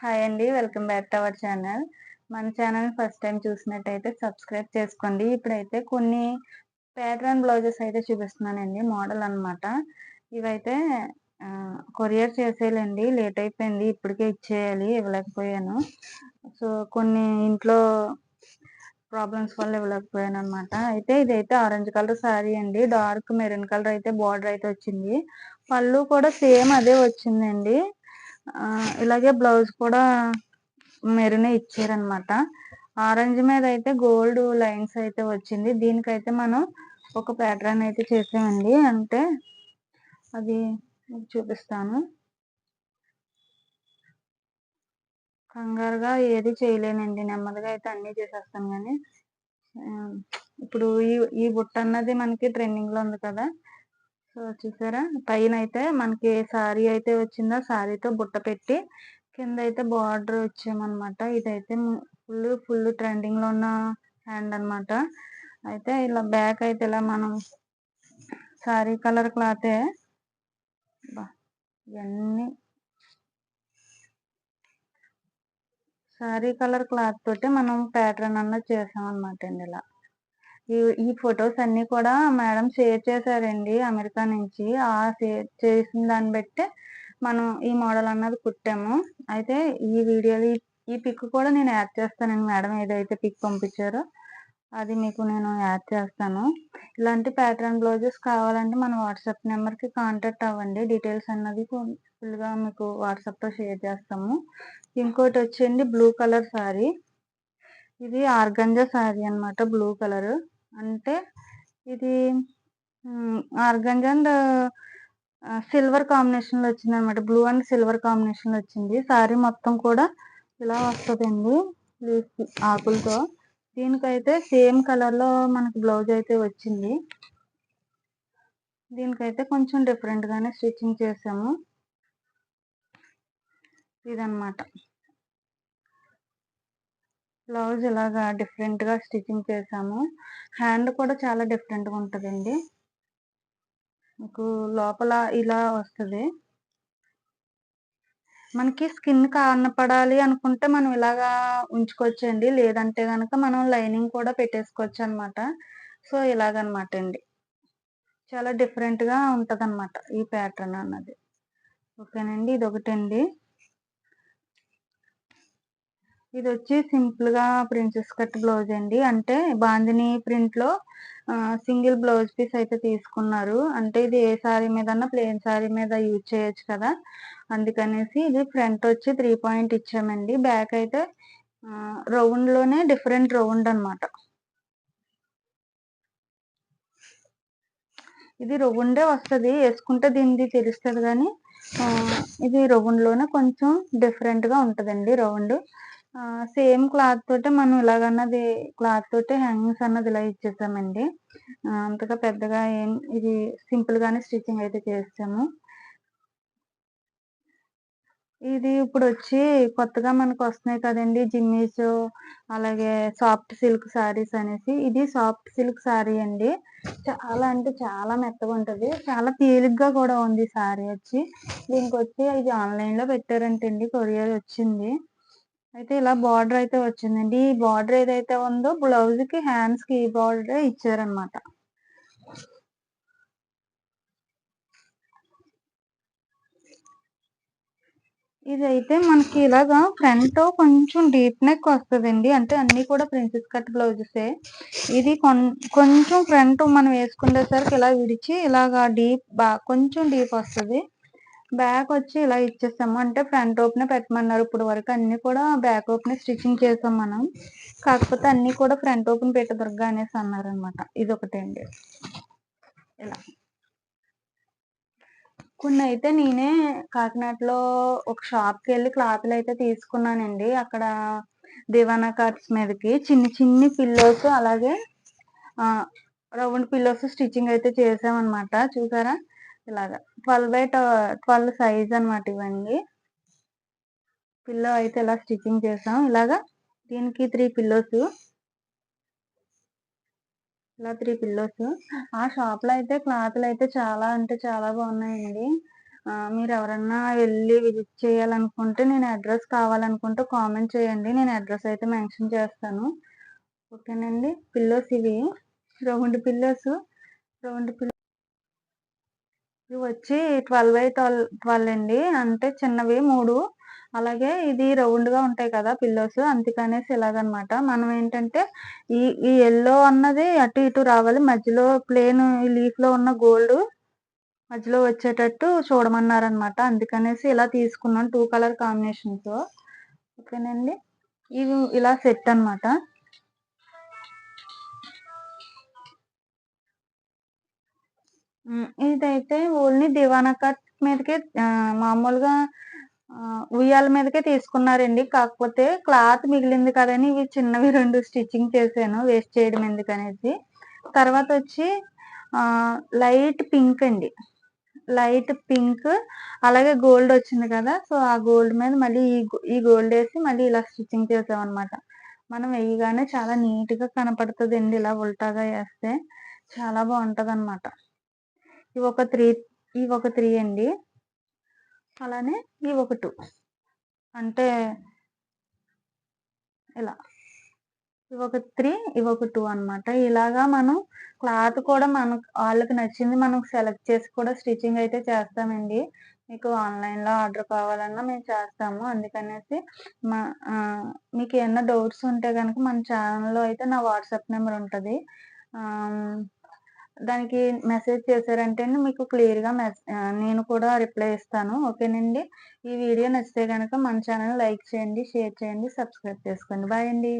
Hi అండి welcome back to our channel మన channel first time చూసినట్టయితే సబ్స్క్రైబ్ చేసుకోండి. ఇప్పుడైతే కొన్ని ప్యాటర్న్ బ్లౌజెస్ అయితే చూపిస్తున్నానండి మోడల్ అనమాట ఇవైతే కొరియర్ చేసేయాలండి. లేట్ అయిపోయింది ఇప్పటికే ఇచ్చేయాలి ఇవ్వలేకపోయాను. సో కొన్ని ఇంట్లో ప్రాబ్లమ్స్ వల్ల ఇవ్వలేకపోయాను అనమాట అయితే ఇదైతే ఆరెంజ్ కలర్ శారీ అండి. డార్క్ మెరూన్ కలర్ అయితే బార్డర్ అయితే వచ్చింది. పళ్ళు కూడా సేమ్ అదే వచ్చిందండి. ఇలాగే బ్లౌజ్ కూడా మెరూనే ఇచ్చారనమాట ఆరెంజ్ మీద అయితే గోల్డ్ లైన్స్ అయితే వచ్చింది. దీనికైతే మనం ఒక ప్యాటర్న్ అయితే చేసామండి. అంటే అది మీకు చూపిస్తాను. కంగారుగా ఏది చేయలేనండి. నెమ్మదిగా అయితే అన్నీ చేసేస్తాను. కానీ ఇప్పుడు ఈ ఈ బుట్ట అన్నది మనకి ట్రెండింగ్లో ఉంది కదా. సో చూసారా? పైన అయితే మనకి సారీ అయితే వచ్చిందో? సారీతో బుట్ట పెట్టి కింద అయితే బార్డర్ వచ్చామన్నమాట. ఇదైతే ఫుల్ ఫుల్ ట్రెండింగ్లో ఉన్న హ్యాండ్ అన్నమాట. అయితే ఇలా బ్యాక్ అయితే ఇలా మనం సారీ కలర్ క్లాతే ఇవన్నీ సారీ కలర్ క్లాత్ తోటి మనం ప్యాటర్న్ అన్నది చేసాం అనమాట అండి ఇలా ఈ ఈ ఫొటోస్ అన్ని కూడా మేడం షేర్ చేశారండి అమెరికా నుంచి. ఆ షేర్ చేసిన దాన్ని బట్టి మనం ఈ మోడల్ అన్నది కుట్టాము. అయితే ఈ వీడియోలో ఈ పిక్ కూడా నేను యాడ్ చేస్తానండి మేడం ఏదైతే పిక్ పంపించారో. అది మీకు నేను యాడ్ చేస్తాను. ఇలాంటి ప్యాటర్న్ బ్లౌజెస్ కావాలంటే మన వాట్సాప్ నెంబర్కి కాంటాక్ట్ అవ్వండి. డీటెయిల్స్ అన్నది ఫుల్గా మీకు వాట్సాప్లో షేర్ చేస్తాము. ఇంకోటి వచ్చేయండి బ్లూ కలర్ శారీ ఇది ఆర్గంజా శారీ అన్నమాట బ్లూ కలర్. అంటే ఇది ఆర్గంజ్ అండ్ సిల్వర్ కాంబినేషన్లో వచ్చింది అనమాట బ్లూ అండ్ సిల్వర్ కాంబినేషన్లో వచ్చింది. శారీ మొత్తం కూడా ఇలా వస్తుందండి. లీఫ్ ఆకులతో. దీనికైతే సేమ్ కలర్లో మనకి బ్లౌజ్ అయితే వచ్చింది. దీనికైతే కొంచెం డిఫరెంట్ గానే స్టిచ్చింగ్ చేసాము. ఇదన్నమాట. బ్లౌజ్ ఇలాగా డిఫరెంట్గా స్టిచ్చింగ్ చేసాము హ్యాండ్ కూడా చాలా డిఫరెంట్గా ఉంటుందండి. మీకు లోపల ఇలా వస్తుంది. మనకి స్కిన్ కానపడాలి అనుకుంటే మనం ఇలాగా ఉంచుకోవచ్చండి. లేదంటే కనుక మనం లైనింగ్ కూడా పెట్టేసుకోవచ్చు అనమాట సో ఇలాగనమాట అండి. చాలా డిఫరెంట్గా ఉంటుంది అనమాట ఈ ప్యాటర్న్ అన్నది. ఓకేనండి ఇది ఒకటండి ఇది వచ్చి సింపుల్గా ప్రిన్సెస్ కట్ బ్లౌజ్ అండి. అంటే బాందిని ప్రింట్లో సింగిల్ బ్లౌజ్ పీస్ అయితే తీసుకున్నారు. అంటే ఇది ఏ సారీ మీద ప్లెయిన్ సారీ మీద యూజ్ చేయొచ్చు కదా. అందుకనేసి ఇది ఫ్రంట్ వచ్చి త్రీ పాయింట్ ఇచ్చామండి. బ్యాక్ అయితే రౌండ్లోనే డిఫరెంట్ రౌండ్ అన్నమాట. ఇది రౌండే వస్తుంది. వేసుకుంటే దీనిది తెలుస్తుంది కానీ ఇది రౌండ్లోనే కొంచెం డిఫరెంట్గా రౌండ్. సేమ్ క్లాత్ తోటి మనం ఇలాగన్నది క్లాత్ తోటి హ్యాంగింగ్స్ అన్నది ఇలా ఇచ్చేసామండి. అంతగా పెద్దగా ఏం ఇది సింపుల్ గానే స్టిచ్చింగ్ అయితే చేస్తాము ఇది ఇప్పుడు వచ్చి కొత్తగా మనకు వస్తున్నాయి కదండి జిమ్మీస్ అలాగే సాఫ్ట్ సిల్క్ సారీస్ అనేసి. ఇది సాఫ్ట్ సిల్క్ సారీ అండి. చాలా అంటే చాలా మెత్తగా ఉంటుంది. చాలా తేలిగ్గా కూడా ఉంది సారీ వచ్చి. దీనికి వచ్చి ఇది ఆన్లైన్లో పెట్టారంటండి కొరియర్ వచ్చింది. అయితే ఇలా బార్డర్ అయితే వచ్చిందండి. ఈ బార్డర్ ఏదైతే ఉందో బ్లౌజ్కి హ్యాండ్స్కి ఈ బార్డర్ ఇచ్చారనమాట ఇదైతే మనకి ఇలాగా ఫ్రంట్ కొంచెం డీప్ నెక్ వస్తుందండి. అంటే అన్ని కూడా ప్రిన్సెస్ కట్ బ్లౌజెసే. ఇది కొంచెం ఫ్రంట్ మనం వేసుకునేసరికి ఇలా విడిచి ఇలాగా డీప్ బా కొంచెం డీప్ వస్తుంది. బ్యాక్ వచ్చి ఇలా ఇచ్చేసాము. అంటే ఫ్రంట్ ఓపెన్ పెట్టమన్నారు ఇప్పుడు వరకు. అన్ని కూడా బ్యాక్ ఓపెన్ స్టిచ్చింగ్ చేసాం మనం. కాకపోతే అన్ని కూడా ఫ్రంట్ ఓపెన్ పెట్టదురుగా అనేసి అన్నారు అనమాట ఇది ఒకటండి ఇలా. కొన్ని అయితే నేనే కాకినాడలో ఒక షాప్కి వెళ్ళి క్లాత్లు అయితే తీసుకున్నానండి. అక్కడ దివానా కార్డ్స్ మీదకి చిన్ని చిన్ని పిల్లోస్ అలాగే రౌండ్ పిల్లోస్ స్టిచ్చింగ్ అయితే చేసామన్నమాట. చూసారా? ఇలాగా. ట్వెల్వ్ బై ట్వెల్వ్ సైజ్ అనమాట ఇవన్నీ. పిల్లో అయితే ఇలా స్టిచ్చింగ్ చేసాం ఇలాగా దీనికి త్రీ పిల్లోస్. ఇలా త్రీ పిల్లోస్. ఆ షాప్లో అయితే క్లాత్లు అయితే చాలా అంటే చాలా బాగున్నాయండి. మీరు ఎవరన్నా వెళ్ళి విజిట్ చేయాలనుకుంటే నేను అడ్రస్ కావాలనుకుంటే కామెంట్ చేయండి. నేను అడ్రస్ అయితే మెన్షన్ చేస్తాను. ఓకేనండి? పిల్లోస్ ఇవి. Round pillows. రౌండ్ పిల్లో ఇవి వచ్చి ట్వెల్వ్ బై ట్వెల్వ్ ట్వెల్వ్ అండి. అంటే చిన్నవి మూడు. అలాగే ఇది రౌండ్గా ఉంటాయి కదా పిల్లోస్ అందుకనేసి ఇలాగనమాట. మనం ఏంటంటే ఈ ఈ ఎల్లో అన్నది అటు ఇటు రావాలి. మధ్యలో ప్లేన్ ఈ లీఫ్లో ఉన్న గోల్డ్ మధ్యలో వచ్చేటట్టు చూడమన్నారనమాట. అందుకనేసి ఇలా తీసుకున్నాను టూ కలర్ కాంబినేషన్తో ఓకేనండి? ఇవి ఇలా సెట్ అనమాట ఇదైతే ఓన్లీ దివానా కట్ మీదకే మామూలుగా ఉయ్యాల మీదకే తీసుకున్నారండి. కాకపోతే క్లాత్ మిగిలింది కదని ఇవి చిన్నవి రెండు స్టిచ్చింగ్ చేశాను వేస్ట్ చేయడం ఎందుకనేసి. తర్వాత వచ్చి లైట్ పింక్ అండి. లైట్ పింక్ అలాగే గోల్డ్ వచ్చింది కదా. సో ఆ గోల్డ్ మీద మళ్ళీ ఈ ఈ గోల్డ్ వేసి మళ్ళీ ఇలా స్టిచ్చింగ్ చేసామన్నమాట. మనం వేయగానే చాలా నీట్గా కనపడుతుంది అండి ఇలా ఉల్టాగా వేస్తే. చాలా బాగుంటుంది అనమాట ఇవి ఒక త్రీ ఇవి ఒక త్రీ అండి. అలానే ఇవి ఒక టూ అంటే ఇలా. ఇవి ఒక త్రీ ఇవి ఒక టూ అనమాట ఇలాగా మనం క్లాత్ కూడా మనకు వాళ్ళకి నచ్చింది మనం సెలెక్ట్ చేసి కూడా స్టిచ్చింగ్ అయితే చేస్తామండి. మీకు ఆన్లైన్లో ఆర్డర్ కావాలన్నా మేము చేస్తాము. అందుకనేసి మా మీకు ఏమన్నా డౌట్స్ ఉంటే కనుక మన ఛానల్లో అయితే నా వాట్సాప్ నెంబర్ ఉంటుంది. దానికి మెసేజ్ చేశారంటే మీకు క్లియర్గా మెస్ నేను కూడా రిప్లై ఇస్తాను. ఓకేనండి? ఈ వీడియో నచ్చితే కనుక మన ఛానల్ లైక్ చేయండి షేర్ చేయండి సబ్స్క్రైబ్ చేసుకోండి. బాయ్ అండి.